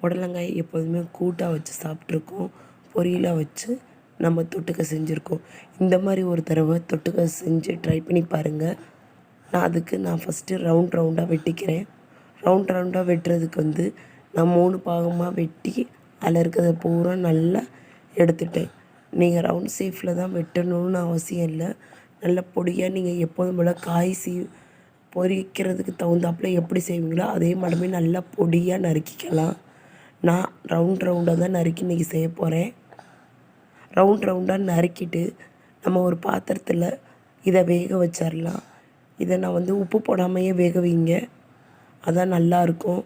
புடலங்காய் எப்போதுமே கூட்டாக வச்சு சாப்பிட்ருக்கோம். பொரியலாக வச்சு நம்ம தொட்டுக்க செஞ்சுருக்கோம். இந்த மாதிரி ஒரு தடவை தொட்டுக்க செஞ்சு ட்ரை பண்ணி பாருங்கள் நான் அதுக்கு நான் ஃபஸ்ட்டு ரவுண்ட் ரவுண்டாக வெட்டிக்கிறேன். ரவுண்ட் ரவுண்டாக வெட்டுறதுக்கு வந்து நான் மூணு பாகமாக வெட்டி அதில் இருக்கிறத பூரா நல்லா எடுத்துட்டேன். நீங்கள் ரவுண்ட் ஷேஃபில் தான் வெட்டணும்னு அவசியம் இல்லை. நல்ல பொடியாக நீங்கள் எப்போதும் போல் காய் சீ பொரிக்கிறதுக்கு தகுந்தாப்புல எப்படி செய்வீங்களோ அதே மாதிரி நல்லா பொடியாக நறுக்கிக்கலாம். நான் ரவுண்ட் ரவுண்டாக தான் நறுக்கி இன்றைக்கி செய்ய போகிறேன் ரவுண்ட் ரவுண்டாக நறுக்கிட்டு நம்ம ஒரு பாத்திரத்தில் இதை வேக வச்சிடலாம் இதை நான் வந்து உப்பு போடாமையே வேக வைங்க. அதான் நல்லாயிருக்கும்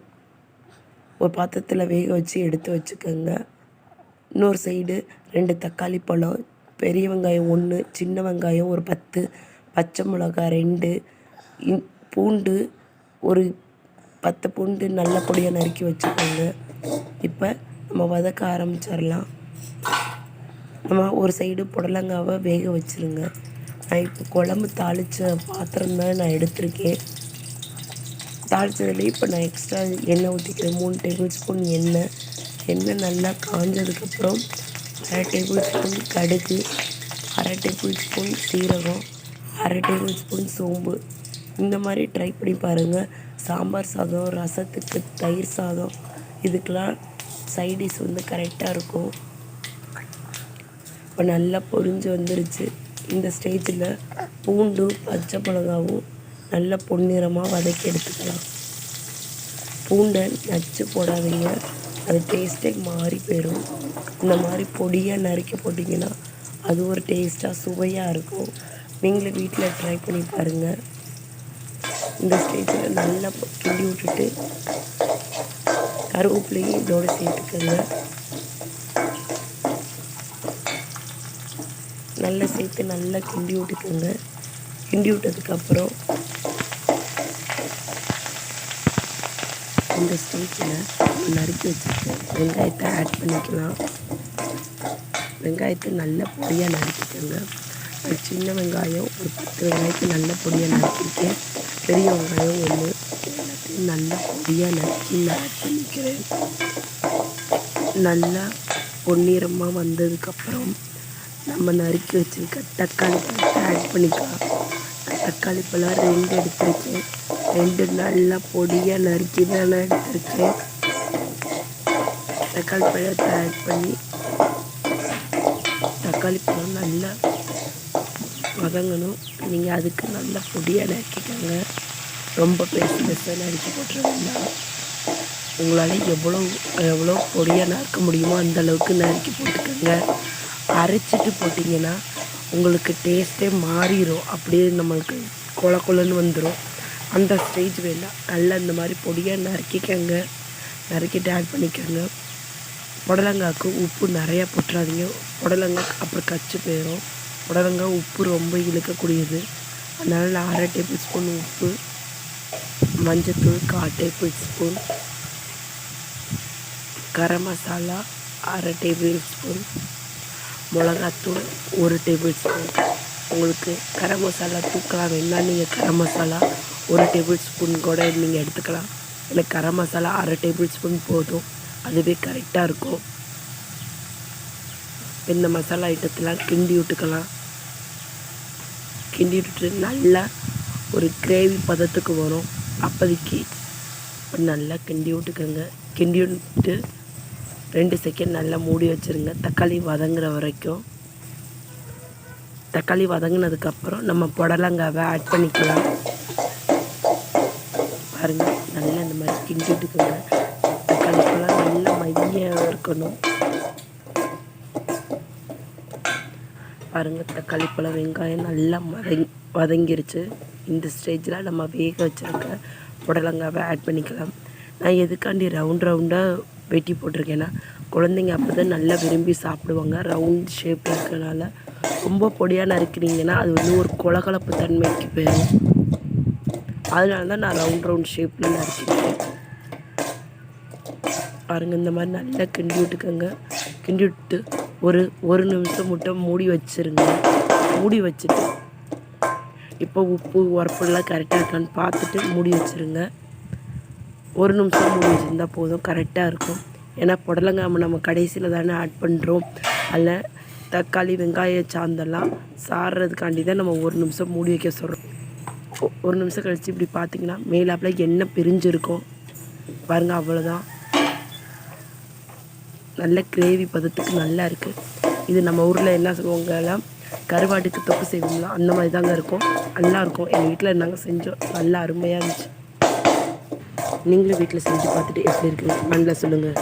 ஒரு பாத்திரத்தில் வேக வச்சு எடுத்து வச்சுக்கோங்க. இன்னொரு சைடு ரெண்டு தக்காளி பழம் பெரிய வெங்காயம் ஒன்று சின்ன வெங்காயம் ஒரு பத்து பச்சை மிளகாய் ரெண்டு பூண்டு ஒரு பத்து பூண்டு நல்ல பொடியாக நறுக்கி வச்சுக்கோங்க. இப்போ நம்ம வதக்க ஆரம்பிச்சிடலாம். நம்ம ஒரு சைடு புடலங்காவை வேக வச்சுருங்க. நான் இப்போ குழம்பு தாளித்த பாத்திரம் தான் நான் எடுத்திருக்கேன். தாளித்ததுலேயே இப்போ நான் எக்ஸ்ட்ரா எண்ணெய் ஊற்றிக்கிறேன் மூணு டேபிள் ஸ்பூன் எண்ணெய். எண்ணெய் நல்லா காஞ்சதுக்கப்புறம் அரை டேபிள் ஸ்பூன் கடுகு அரை டேபிள் ஸ்பூன் சீரகம் அரை டேபிள் ஸ்பூன் சோம்பு. இந்த மாதிரி ட்ரை பண்ணி பாருங்கள் சாம்பார் சாதம் ரசத்துக்கு தயிர் சாதம் இதுக்கெலாம் சைடிஷ் வந்து கரெக்டாக இருக்கும். இப்போ நல்லா பொரிஞ்சு வந்துருச்சு. இந்த ஸ்டேஜில் பூண்டும் பச்சை மிளகாவும் நல்லா பொன்னிறமாக வதக்கி எடுத்துக்கலாம். பூண்டை நச்சு போடாதீங்க. அது டேஸ்ட்டே மாறி போயிடும் இந்த மாதிரி பொடியாக நறுக்கி போட்டிங்கன்னா அது ஒரு டேஸ்ட்டாக சுவையாக இருக்கும். நீங்களும் வீட்டில் ட்ரை பண்ணி பாருங்கள் இந்த ஸ்டேஜில் நல்லா கிண்டி விட்டுட்டு கருவேப்பிலையும் இதோடு சேர்த்துக்கோங்க. நல்லா சேர்த்து நல்லா கிண்டி விட்டுக்கோங்க. கிண்டி விட்டதுக்கப்புறம் இந்த ஸ்டேஜில் நறுக்கி வச்சுருக்கேன் வெங்காயத்தை ஆட் பண்ணிக்கலாம். வெங்காயத்தை நல்ல பொடியாக நறுக்கிக்கோங்க. ஒரு சின்ன வெங்காயம் ஒரு பத்து வெங்காயத்தை நல்ல பொடியாக நறுக்கிருக்கேன் பெரிய வெங்காயம் ஒன்று நல்லா பொடியாக நறுக்கி ஆட் பண்ணிக்கிறேன் நல்லா பொன்னிறமாக வந்ததுக்கப்புறம் நம்ம நறுக்கி வச்சுருக்க தக்காளி பழத்தை ஆட் பண்ணிக்கலாம். தக்காளி பழம் ரெண்டு எடுத்திருக்கேன். ரெண்டு நல்லா பொடியாக நறுக்கி தான் நான் எடுத்திருக்கேன். தக்காளி பழத்தை ஆட் பண்ணி தக்காளி பழம் நல்லா வதங்கணும். நீங்கள் அதுக்கு நல்லா பொடியாக நறுக்கிக்கோங்க ரொம்ப பெருசு பெருசாக நறுக்கி போட்டுற வேண்டாம். உங்களால் எவ்வளோ எவ்வளோ பொடியாக நறுக்க முடியுமோ அந்த அளவுக்கு நறுக்கி போட்டுக்கோங்க. அரைச்சிட்டு போட்டிங்கன்னா உங்களுக்கு டேஸ்ட்டே மாறிடும் அப்படியே நம்மளுக்கு கொல கொலன்னு வந்துடும் அந்த ஸ்டேஜ் வேண்டாம் நல்லா இந்த மாதிரி பொடியாக நறுக்கிக்கங்க. நறுக்கிட்டு ஆட் பண்ணிக்கோங்க. புடலங்காய்க்கு உப்பு நிறையா போட்டுறாதீங்க. புடலங்காய் அப்புறம் கச்சு போயிடும் புடலங்காய் உப்பு ரொம்ப இழுக்கக்கூடியது. அதனால் நான் அரை டேபிள் ஸ்பூன் உப்பு மஞ்சத்தூள் கால் டேபிள் ஸ்பூன் கரம் மசாலா அரை டேபிள் ஸ்பூன் மிளகாத்தூள் ஒரு டேபிள் ஸ்பூன் உங்களுக்கு கரம் மசாலா தூக்கலாம் வேணால் நீங்கள் கரம் மசாலா ஒரு டேபிள் ஸ்பூன் கூட நீங்கள் எடுத்துக்கலாம். இல்லை கரம் மசாலா அரை டேபிள் ஸ்பூன் போதும். அதுவே கரெக்டாக இருக்கும். இந்த மசாலா ஐட்டத்தெலாம் கிண்டி விட்டுக்கலாம். கிண்டி விட்டுட்டு நல்லா ஒரு கிரேவி பதத்துக்கு வரும். அப்போதைக்கு நல்லா கிண்டி விட்டுக்கோங்க. கிண்டி விட்டு ரெண்டு செகண்ட் நல்லா மூடி வச்சுருங்க. தக்காளி வதங்குற வரைக்கும். தக்காளி வதங்கினதுக்கப்புறம் நம்ம புடலங்காவை ஆட் பண்ணிக்கலாம். பாருங்கள் நல்லா இந்த மாதிரி கிண்டி விட்டுக்கோங்க. தக்காளி பழம் நல்லா மையாக இருக்கணும். பாருங்கள் தக்காளி பழம் வெங்காயம் நல்லா மதங் வதங்கிருச்சு. இந்த ஸ்டேஜில் நம்ம வேக வச்சுருக்க புடலங்காவை ஆட் பண்ணிக்கலாம். நான் எதுக்காண்டி ரவுண்ட் ரவுண்டாக வெட்டி போட்டிருக்கேன்னா குழந்தைங்க அப்போ தான் நல்லா விரும்பி சாப்பிடுவாங்க. ரவுண்ட் ஷேப் இருக்கிறனால ரொம்ப பொடியாக நறுக்கிறீங்கன்னா அது வந்து ஒரு கொலகலப்பு தன்மைக்கு போயிடும். அதனால தான் நான் ரவுண்ட் ரவுண்ட் ஷேப்பில் நறுக்கிறேன் பாருங்கள் இந்த மாதிரி நல்லா கிண்டி விட்டுக்கோங்க. கிண்டி விட்டு ஒரு ஒரு நிமிஷம் மட்டும் மூடி வச்சுருங்க. மூடி வச்சுட்டு இப்போ உப்பு உரப்புலாம் கரெக்டாக இருக்கான்னு பார்த்துட்டு மூடி வச்சுருங்க. ஒரு நிமிஷம் மூடி வச்சுருந்தா போதும் கரெக்டாக இருக்கும். ஏன்னா புடலங்காய் நம்ம கடைசியில் தானே ஆட் பண்ணுறோம் அதில் தக்காளி வெங்காய சாந்தெல்லாம் சாறுறதுக்காண்டி தான் நம்ம ஒரு நிமிஷம் மூடி வைக்க சொல்கிறோம் ஒரு நிமிஷம் கழித்து இப்படி பார்த்தீங்கன்னா மேலாப்பில் எண்ணெய் பிரிஞ்சிருக்கும். பாருங்கள் அவ்வளோதான் நல்ல கிரேவி பதத்துக்கு நல்லா இருக்குது இது நம்ம ஊரில் என்ன சொல்லுவாங்கலாம் கருவாட்டுக்கு தொப்பு செய்வோம்ல அந்த மாதிரி தாங்க இருக்கும். நல்லாயிருக்கும் எங்கள் வீட்டில் நாங்கள் செஞ்சோம். நல்லா அருமையாக இருந்துச்சு. நீங்களும் வீட்டில் செஞ்சு பார்த்துட்டு எப்படி இருக்குங்க மண்ணில் சொல்லுங்கள்